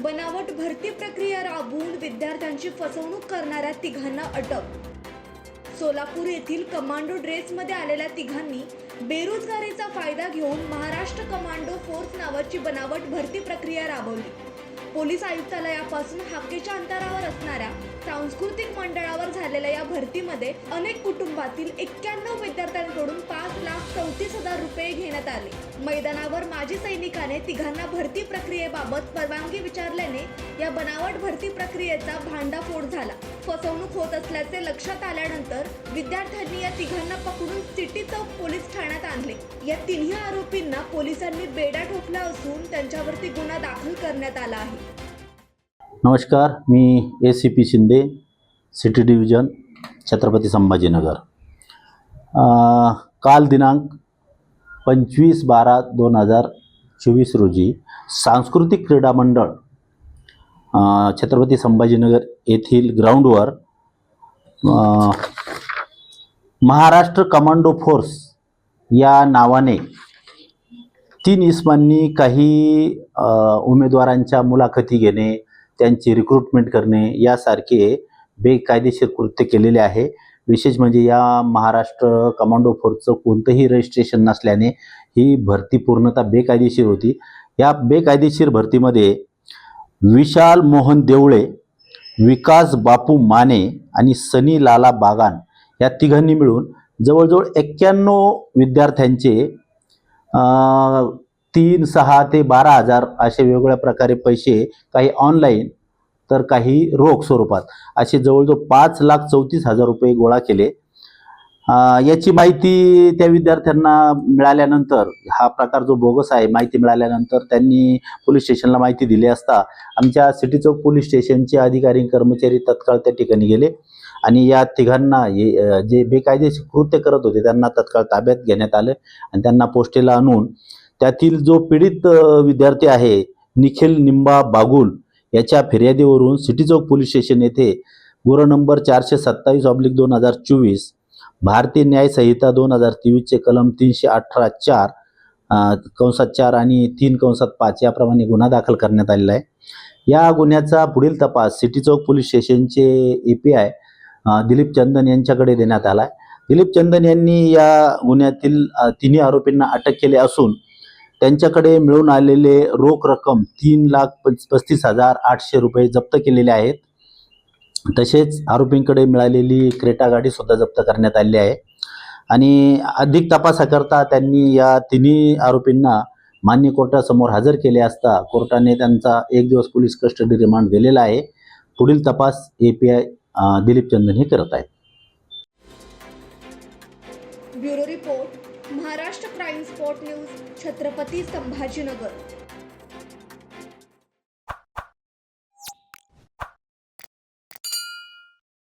बनावट भरती प्रक्रिया राबवून विद्यार्थ्यांची फसवणूक करणाऱ्या तिघांना अटक. सोलापूर येथील कमांडो ड्रेसमध्ये आलेल्या तिघांनी बेरोजगारीचा फायदा घेऊन महाराष्ट्र कमांडो फोर्स नावाची बनावट भरती प्रक्रिया राबवली. पोलीस आयुक्तालयापासून हाकेच्या अंतरावर असणाऱ्या सांस्कृतिक मंडळावर झालेल्या या भरतीमध्ये अनेक कुटुंबातील एक्क्याण्णव विद्यार्थ्यांकडून पाच लाख हजार रुपये घेण्यात आले. मैदानावर माजी सैनिकाने तिघांना भरती प्रक्रियेबाबत परवानगी विचारल्याने या बनावट भरती प्रक्रियेचा भांडाफोड झाला. फसवणूक होत असल्याचे लक्षात आल्यानंतर विद्यार्थ्यांनी या तिघांना पकडून सिटी चौक पोलीस ठाण्यात आणले. या तिन्ही आरोपींना पोलिसांनी बेडा ठोकला असून त्यांच्यावरती गुन्हा दाखल करण्यात आला आहे. नमस्कार मी A C P Shinde city division Chhatrapati Sambhajinagar. काल दिनांक पंचवीस बारा दोन हजार चोवीस रोजी सांस्कृतिक क्रीडा मंडळ छत्रपती संभाजीनगर येथील ग्राउंडवर महाराष्ट्र कमांडो फोर्स या नावाने तीन इस्मांनी काही उमेदवारांच्या मुलाखती घेणे त्यांची रिक्रुटमेंट करणे यासारखे बेकायदेशीर कृत्य केलेले आहे. विशेष म्हणजे या महाराष्ट्र कमांडो फोर्सचं कोणतंही रजिस्ट्रेशन नसल्याने ही भरती पूर्णतः बेकायदेशीर होती. या बेकायदेशीर भरतीमध्ये विशाल मोहन देवळे विकास बापू माने आणि सनी लाला बागान या तिघांनी मिळून जवळजवळ एक्क्याण्णव विद्यार्थ्यांचे तीन सहा ते बारा हजार असे वेगवेगळ्या प्रकारे पैसे काही ऑनलाईन तर काही रोख स्वरूपात. असे जवळजवळ पाच लाख चौतीस हजार रुपये गोळा केले. याची माहिती त्या विद्यार्थ्यांना मिळाल्यानंतर हा प्रकार जो बोगस आहे माहिती मिळाल्यानंतर त्यांनी पोलीस स्टेशनला माहिती दिली असता आमच्या सिटी चौक पोलीस स्टेशनचे अधिकारी कर्मचारी तत्काळ त्या ठिकाणी गेले. आणि या तिघांना हे, जे बेकायदेशीर कृत्य करत होते त्यांना तत्काळ ताब्यात घेण्यात आलं आणि त्यांना पोस्टेला आणून त्यातील जो पीडित विद्यार्थी आहे निखिल निंबा बागुल याच्या फिर्यादीवरून सिटी चौक पोलीस स्टेशन येथे गुन्हा नंबर चारशे सत्तावीस ऑब्लिक दोन हजार चोवीस भारतीय न्याय संहिता दोन हजार तेवीसचे कलम तीनशे अठरा चार कंसात चार आणि तीन कंसात पाच याप्रमाणे गुन्हा दाखल करण्यात आलेला आहे. या गुन्ह्याचा पुढील तपास सिटी चौक पोलीस स्टेशनचे A P I Dilip Chandan यांच्याकडे देण्यात आला आहे. दिलीप चंदन यांनी या गुन्ह्यातील तिन्ही आरोपींना अटक केले असून त्यांच्याकडे मिळून आलेले रोख रक्कम तीन लाख पस्तीस हजार आठशे रुपये जप्त केलेले आहेत. तसेच आरोपींकडे मिळालेली क्रेटा गाडी सुद्धा जप्त करण्यात आलेली आहे. आणि अधिक तपासाकरता त्यांनी या तिन्ही आरोपींना मान्य कोर्टासमोर हजर केले असता कोर्टाने त्यांचा एक दिवस पोलीस कस्टडी रिमांड दिलेला आहे. पुढील तपास A P I Dilip Chandan हे करत आहेत. Bureau report. Maharashtra crime spot news Chhatrapati Sambhajinagar.